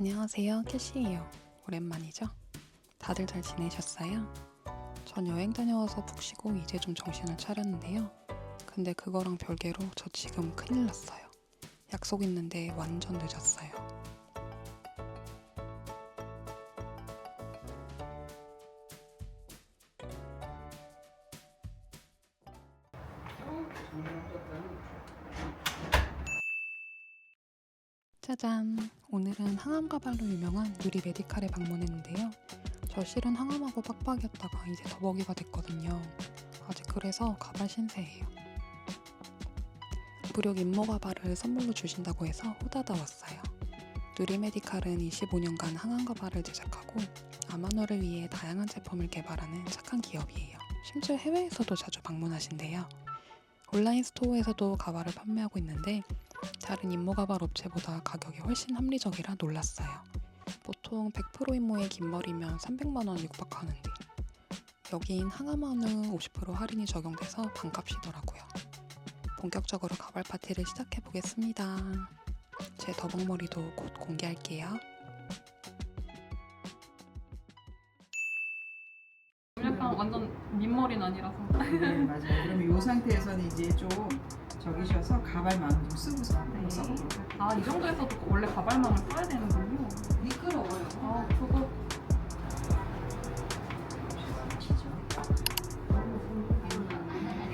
안녕하세요, 캐시예요. 오랜만이죠? 다들 잘 지내셨어요? 전 여행 다녀와서 푹 쉬고 이제 좀 정신을 차렸는데요. 근데 그거랑 별개로 저 지금 큰일 났어요. 약속 있는데 완전 늦었어요. 짜잔! 오늘은 항암 가발로 유명한 유리 메디칼에 방문했는데요. 저 실은 항암하고 빡빡이었다가 이제 더벅이가 됐거든요. 아직 그래서 가발 신세예요. 무력 임모 가발을 선물로 주신다고 해서 호다다 왔어요. 누리 메디칼은 25년간 항암 가발을 제작하고 아마노를 위해 다양한 제품을 개발하는 착한 기업이에요. 심지어 해외에서도 자주 방문하신대요. 온라인 스토어에서도 가발을 판매하고 있는데 다른 임모 가발 업체보다 가격이 훨씬 합리적이라 놀랐어요. 보통 100% 임모의 긴 머리면 300만 원 육박하는데 여긴 항암한 후 50% 할인이 적용돼서 반값이더라고요. 본격적으로 가발 파티를 시작해 보겠습니다. 제 더벅머리도 곧 공개할게요. 약간 완전 민머리는 아니라서 네 맞아요. 그러면 이 상태에서는 이제 좀 저기셔서 가발만 좀 쓰고서 네. 써보도록. 아이 정도에서도 원래 가발망을 써야 되는군요 미끄러워요. 아 그거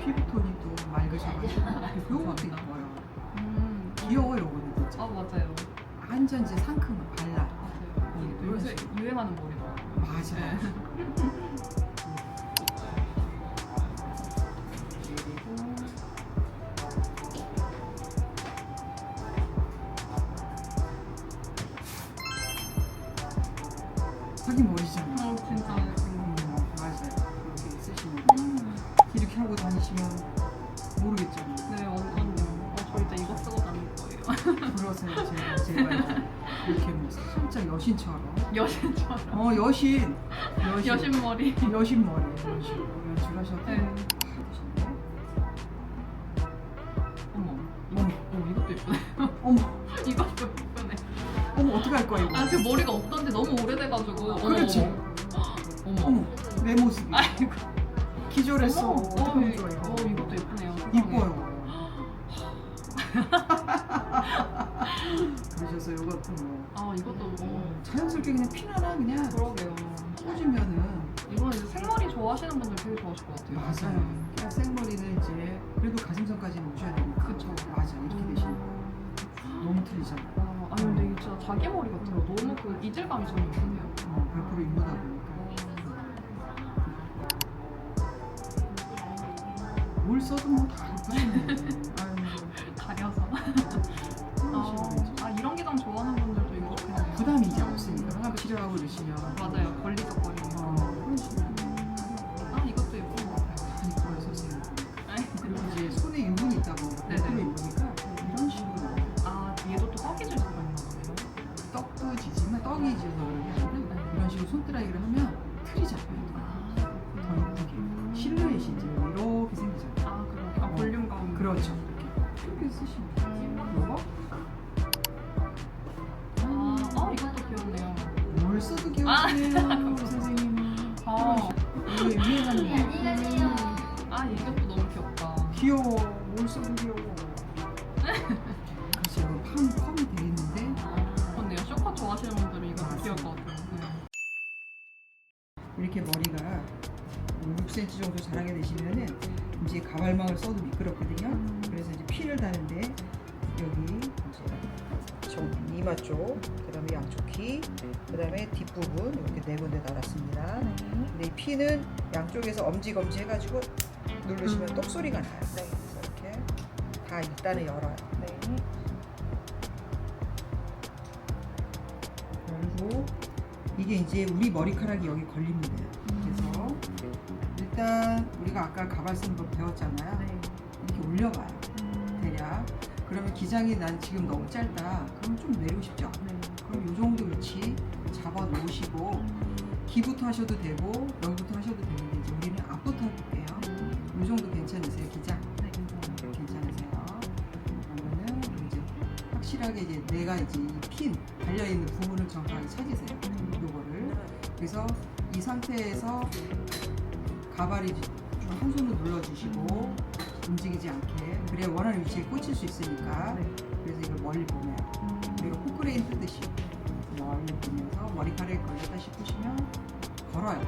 피부톤이 또 맑으셔가지고 요것도 이뻐요. 음. 귀여워 요거는 진짜. 아 맞아요 완전 이제 상큼한 발라. 맞아요 네, 요새 유행하는 머리더라고요 맞아. 네. 하고 다니시면 모르겠잖아요. 네 완전요 어, 저 이제 이거 쓰고 다닐 거예요 그러세요 제가 제발 이렇게 뭐 진짜 여신처럼. 여신처럼 어 여신. 여신. 여신 머리 여신 머리 여신 연출하셔도 네. 되시네. 어머 어머 어 이것도 예쁘네 어머 이것도 예쁘네 어머 어떡할 거야 이거. 아 제 머리가 없던데 너무 오래돼가지고 어머, 그렇지. 어머 어머 어머 내 모습이 아이고 기절했어. 어머, 어떡하면 어, 좋아 이- 이거. 어, 이것도 예쁘네요. 이뻐요. 그러셔서 이것도 뭐 아, 이것도 뭐. 자연스럽게 그냥 피나나 그냥 그러게요. 꽂으면은 이건 이제 생머리 좋아하시는 분들 되게 좋아하실 것 같아요. 맞아요. 그냥 생머리는 이제 그래도 가슴선까지는 오셔야 되니까. 그쵸. 맞아 이렇게 되시는 거. 너무 틀리잖아. 아, 아니, 근데 이게 진짜 자기 머리 같아요. 너무 그 이질감이 저는 있네요. 어, 100% 인무다 보니까. 뭘써 뭘 써도 아, 귀엽네요, 선생님은. 아, 이게 유행하는 거. 아, 이것도 너무 귀엽다. 귀여워. 뭘 써도 귀여워. 그래서 이거 판 펌이 돼 있는데 근데요, 쇼컷 좋아하시는 분들은 이거 더 귀여울 것 같아요. 이렇게 머리가 6cm 정도 자라게 되시면은 이제 가발망을 써도 미끄럽거든요. 음. 그래서 이제 피를 다는데 여기 이제 저 이마 쪽, 그 다음에 양쪽 귀, 그 다음에 뒷부분 이렇게 네 군데 달았습니다. 근데 이 피는 양쪽에서 엄지검지 해가지고 누르시면 음. 똑 소리가 나요. 그래서 이렇게 다 일단은 열어요. 그리고 이게 이제 우리 머리카락이 여기 돼요. 그래서 일단 우리가 아까 가발 쓰는 법 배웠잖아요. 네. 이렇게 올려봐요. 대략. 그러면 기장이 난 지금 너무 짧다. 그러면 좀 내리시죠. 네. 그럼 이 정도 위치 잡아 놓으시고 귀부터 하셔도 되고 여기부터 하셔도 되는데 이제 우리는 앞부터 해볼게요. 이 정도 괜찮으세요, 기장? 네, 괜찮아요. 괜찮으세요? 그러면은 이제 확실하게 이제 내가 이제 이 핀 달려 있는 부분을 정확하게 찾으세요. 요거를 그래서 이 상태에서 가발이 좀한 손으로 눌러주시고 움직이지 않게 그래야 원하는 위치에 꽂힐 수 있으니까 네. 그래서 이걸 멀리 보면 그리고 포크레인 뜨듯이 멀리 보면서 머리카락에 걸렸다 싶으시면 걸어요.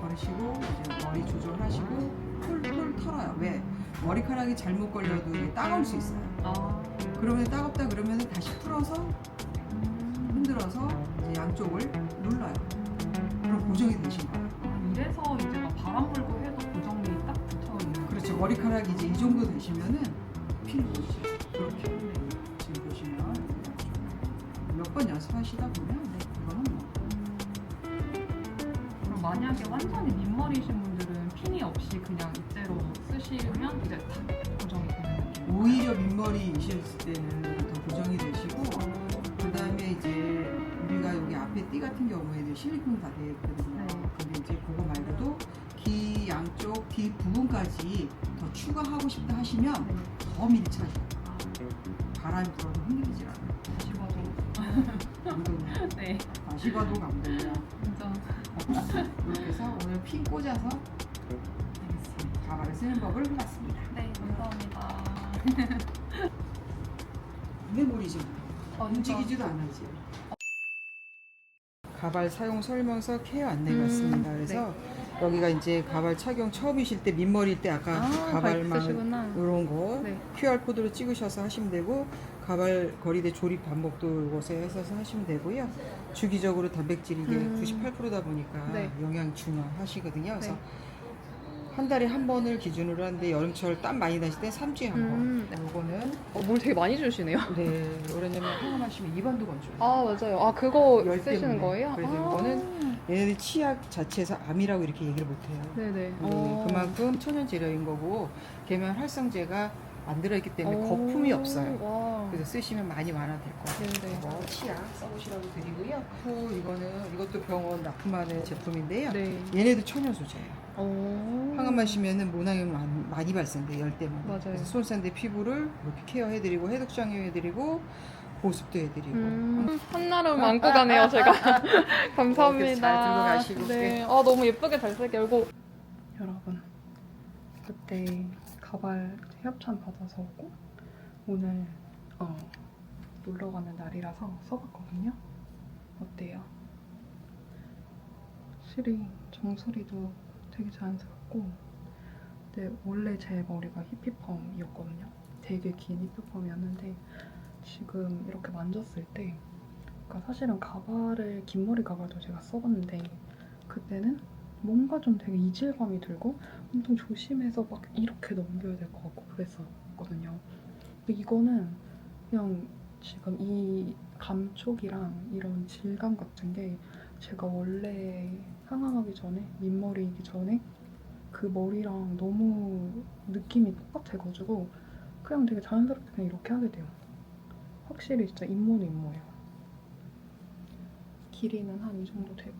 걸으시고 이제 머리 조절하시고 풀풀 털어요. 왜? 머리카락이 잘못 걸려도 따가울 수 있어요. 아. 그러면 따갑다 그러면 다시 풀어서 음. 흔들어서 이제 양쪽을 눌러요. 그럼 고정이 되신 거예요. 아, 이래서 이제 막 바람 불고 그렇죠. 머리카락이 이제 이 정도 되시면은 필 보시죠. 그렇게 지금 보시면 몇 번 연습하시다 보면 네, 이거는 뭐 그럼 만약에 완전히 민머리이신 분들은 핀이 없이 그냥 이대로 쓰시면 이제 다 고정이 되는 느낌. 오히려 민머리이실 때는 더 고정이 되시고 그 다음에 이제 우리가 여기 앞에 띠 같은 경우에는 실리콘 다 되어 있거든요. 네. 근데 이제 그거 말고도 귀 양쪽 귀 부분까지 더 추가하고 싶다 하시면 네. 더 밀착이 바람이 불어도 흔들리질 않아요. 다시 봐도. 감동이야. 네. 다시 봐도 감동이야. 진짜. 이렇게 해서 오늘 핀 꽂아서 가발을 쓰는 법을 해봤습니다. 네, 감사합니다. 메모리죠. 아, 움직이지도 않아지. 가발 사용 설명서 케어 안내가 음, 있습니다. 그래서 여기가 이제 가발 착용 처음이실 때 민머리일 때 아까 가발만 쓰시구나. 이런 거 네. QR 코드로 찍으셔서 하시면 되고 가발 거리대 조립 반복도 이곳에 해서 하시면 되고요. 주기적으로 단백질이 이게 음. 98%다 보니까 네. 영양 중요하시거든요. 그래서 네. 한 달에 한 번을 기준으로 하는데 여름철 땀 많이 나실 때 3주에 한 번. 음. 요거는 어, 뭘 되게 많이 주시네요. 네, 왜냐면 항암하시면 입안도 건조해요. 아, 맞아요. 아, 그거 열 쓰시는 때문에. 거예요? 그래서 아. 이거는 얘네들 치약 자체에서 암이라고 이렇게 얘기를 못해요. 네네. 네, 어. 그만큼 천연 재료인 거고 계면 활성제가 안 들어있기 때문에 오. 거품이 없어요. 와. 그래서 쓰시면 많이 완화될 거예요. 네네. 이거 치약 써보시라고 드리고요. 또 이거는 이것도 병원 납품하는 제품인데요. 네. 얘네도 천연 소재예요. 오. 항암 마시면은 모낭염 많이, 많이 발생돼 열 때문에. 맞아요. 그래서 손상대 피부를 이렇게 케어해드리고 해독 장려해드리고 보습도 해드리고. 음, 한나름 안고 가네요, 제가. 감사합니다. 이렇게 잘 들고 가시고. 네. 아, 너무 예쁘게 잘 쓰게 열고. 여러분, 그때 가발 협찬 받아서 오고, 오늘, 어, 놀러 가는 날이라서 써봤거든요. 어때요? 확실히 정수리도 되게 자연스럽고, 근데 원래 제 머리가 히피펌이었거든요. 되게 긴 히피펌이었는데, 지금 이렇게 만졌을 때 그러니까 사실은 가발을 긴 머리 가발도 제가 써봤는데 그때는 뭔가 좀 되게 이질감이 들고 엄청 조심해서 막 이렇게 넘겨야 될 것 같고 그랬었거든요. 근데 이거는 그냥 지금 이 감촉이랑 이런 질감 같은 게 제가 원래 항암하기 전에 민머리이기 전에 그 머리랑 너무 느낌이 똑같아가지고 그냥 되게 자연스럽게 그냥 이렇게 하게 돼요. 확실히 진짜 잇모는 잇모예요. 길이는 한 이 정도 되고.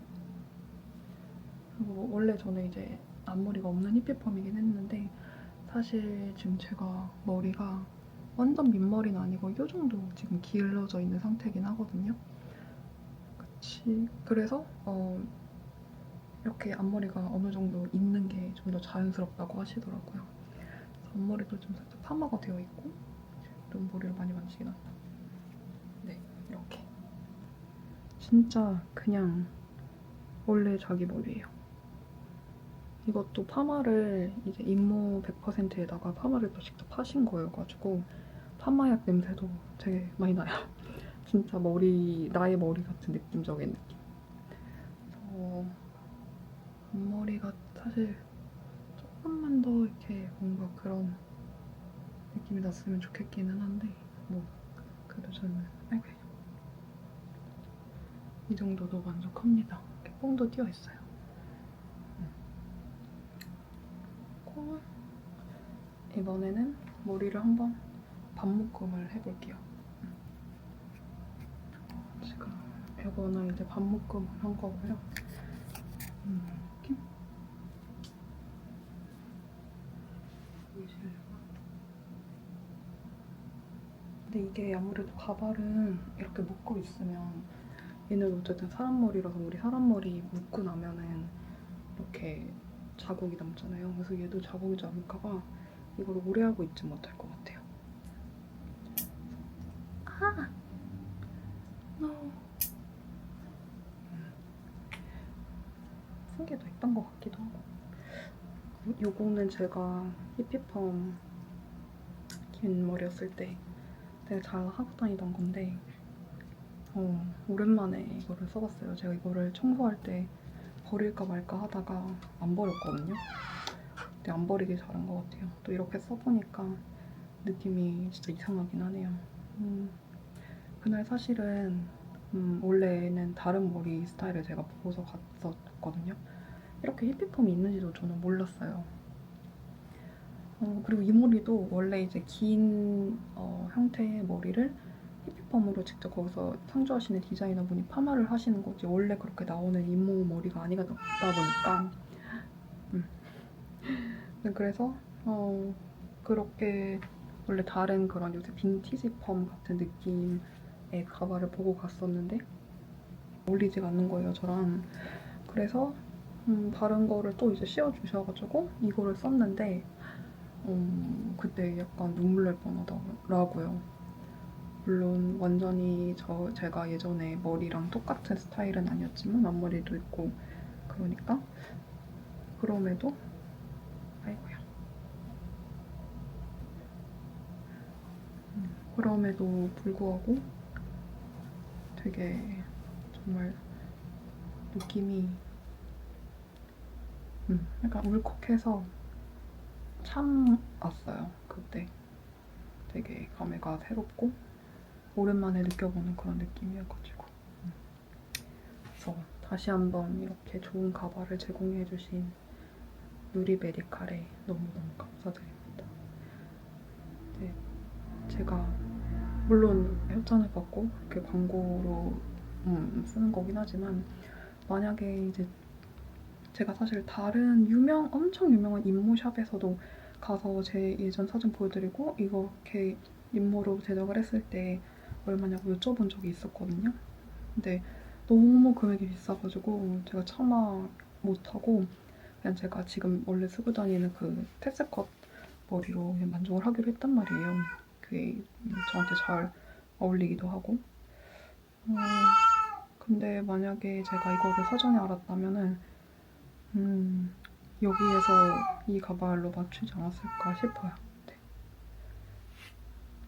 그리고 원래 저는 이제 앞머리가 없는 히피펌이긴 했는데 사실 지금 제가 머리가 완전 민머리는 아니고 이 정도 지금 길러져 있는 상태긴 하거든요. 그치. 그래서 어, 이렇게 앞머리가 어느 정도 있는 게 좀 더 자연스럽다고 하시더라고요. 앞머리도 좀 살짝 파마가 되어 있고 좀 머리를 많이 만지긴 한다. 네, 이렇게. 진짜 그냥 원래 자기 머리예요. 이것도 파마를 이제 임모 100%에다가 파마를 또 직접 하신 거여가지고 파마약 냄새도 되게 많이 나요. 진짜 머리 나의 머리 같은 느낌적인 느낌. 그래서 앞머리가 사실 조금만 더 이렇게 뭔가 그런 느낌이 났으면 좋겠기는 한데 뭐 그래도 저는 아이고 이 정도도 만족합니다. 이렇게 뽕도 띄어 있어요. 콜. 이번에는 머리를 한번 반묶음을 해볼게요. 배거나 이제 밥 묶음을 한 뭐 거고요. 음, 근데 이게 아무래도 가발은 이렇게 묶고 있으면 얘는 어쨌든 사람 머리라서 우리 사람 머리 묶고 나면은 이렇게 자국이 남잖아요. 그래서 얘도 자국이 남을까봐 이걸 오래 하고 있지 못할 것 같아요. 아! 있던 것 같기도 하고. 요거는 제가 히피펌 긴 머리였을 때 되게 잘 하고 다니던 건데 어, 오랜만에 이거를 써봤어요. 제가 이거를 청소할 때 버릴까 말까 하다가 안 버렸거든요. 근데 안 버리길 잘한 것 같아요. 또 이렇게 써보니까 느낌이 진짜 이상하긴 하네요. 음, 그날 사실은 음, 원래는 다른 머리 스타일을 제가 보고서 갔었거든요. 이렇게 히피펌이 있는지도 저는 몰랐어요. 어, 그리고 이 머리도 원래 이제 긴 어, 형태의 머리를 히피펌으로 직접 거기서 창조하시는 디자이너분이 파마를 하시는 거지 원래 그렇게 나오는 잇모 머리가 아니다 보니까 음. 네, 그래서 어, 그렇게 원래 다른 그런 요새 빈티지 펌 같은 느낌의 가발을 보고 갔었는데 어울리지가 않는 거예요 저랑 그래서 음, 다른 거를 또 이제 씌워주셔가지고 이거를 썼는데 음, 그때 약간 눈물 날 뻔하더라고요. 물론 완전히 저 제가 예전에 머리랑 똑같은 스타일은 아니었지만 앞머리도 있고 그러니까 그럼에도 아이고야. 음, 그럼에도 불구하고 되게 정말 느낌이 음, 약간 울컥해서 참 왔어요 그때. 되게 감회가 새롭고 오랜만에 느껴보는 그런 느낌이어가지고. 음. 그래서 다시 한번 이렇게 좋은 가발을 제공해주신 누리메디칼에 너무너무 감사드립니다. 네, 제가 물론 협찬을 받고 이렇게 광고로 음, 쓰는 거긴 하지만 만약에 이제 제가 사실 다른 유명 엄청 유명한 인모샵에서도 가서 제 예전 사진 보여드리고 이렇게 인모로 제작을 했을 때 얼마냐고 여쭤본 적이 있었거든요. 근데 너무 금액이 비싸가지고 제가 참아 못하고 그냥 제가 지금 원래 쓰고 다니는 그 테스컷 머리로 그냥 만족을 하기로 했단 말이에요. 그게 저한테 잘 어울리기도 하고. 음, 근데 만약에 제가 이거를 사전에 알았다면은 음, 여기에서 이 가발로 맞추지 않았을까 싶어요. 네.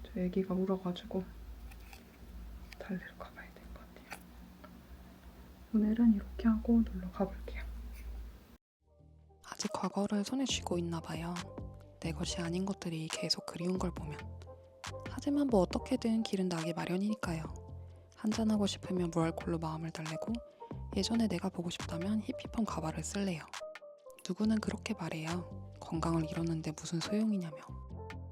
저 애기가 울어가지고 달래러 가봐야 될 것 같아요. 오늘은 이렇게 하고 놀러 가볼게요. 아직 과거를 손에 쥐고 있나 봐요. 내 것이 아닌 것들이 계속 그리운 걸 보면. 하지만 뭐 어떻게든 길은 나기 마련이니까요. 한잔하고 싶으면 무알콜로 마음을 달래고 예전에 내가 보고 싶다면 히피펌 가발을 쓸래요. 누구는 그렇게 말해요. 건강을 잃었는데 무슨 소용이냐며.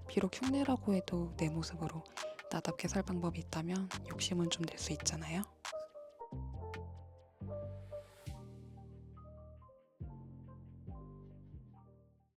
비록 흉내라고 해도 내 모습으로 나답게 살 방법이 있다면 욕심은 좀 낼 수 있잖아요.